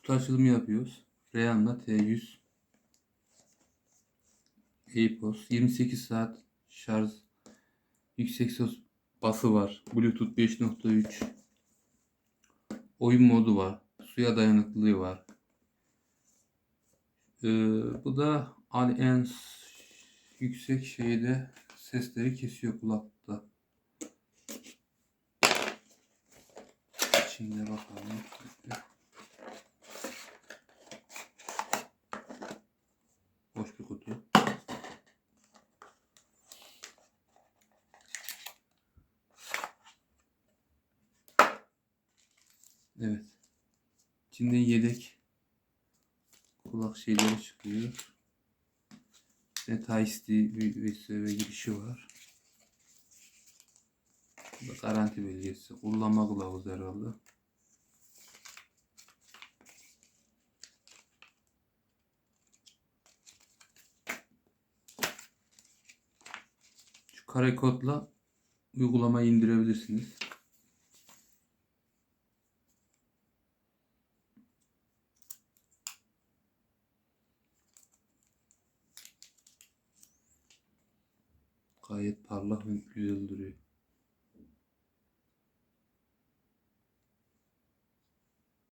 kutu açılımı yapıyoruz. Realme T100 AirPods 28 saat şarj yüksek ses bası var. Bluetooth 5.3 oyun modu var. Suya dayanıklılığı var. Ee, bu da al- en s- yüksek şeyde sesleri kesiyor kulakta. Şimdi bakalım. Boş bir kutu. Evet. İçinde yedek kulak şeyleri çıkıyor. Ve Type-C bir USB girişi var. Bu da garanti belgesi. Kullanma kılavuzu herhalde. Kare kodla uygulamayı indirebilirsiniz. Gayet parlak ve güzel duruyor.